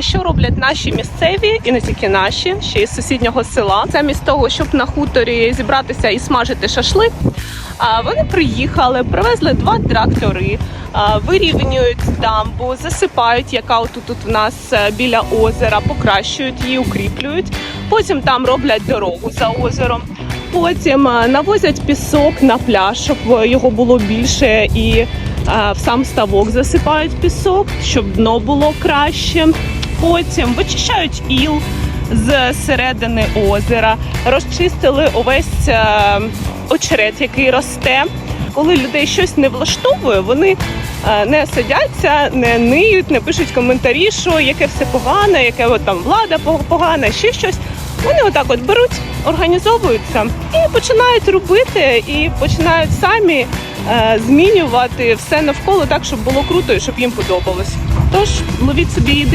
Що роблять наші місцеві і не тільки наші, ще й з сусіднього села. Замість того, щоб на хуторі зібратися і смажити шашлик, вони приїхали, привезли два трактори, вирівнюють дамбу, засипають, яка отут тут в нас е, біля озера, покращують її, укріплюють. Потім там роблять дорогу за озером. Потім е, навозять пісок на пляж, щоб е, його було більше, і в сам ставок засипають пісок, щоб дно було краще. Потім вичищають іл з середини озера, розчистили увесь е, очерет, який росте. Коли людей щось не влаштовує, вони е, не садяться, не ниють, не пишуть коментарі, що яке все погане, яке от там влада погана, ще щось. Вони отак от беруть, організовуються і починають робити, і починають самі е, змінювати все навколо так, щоб було круто і щоб їм подобалось. Тож ловіть собі ідеї.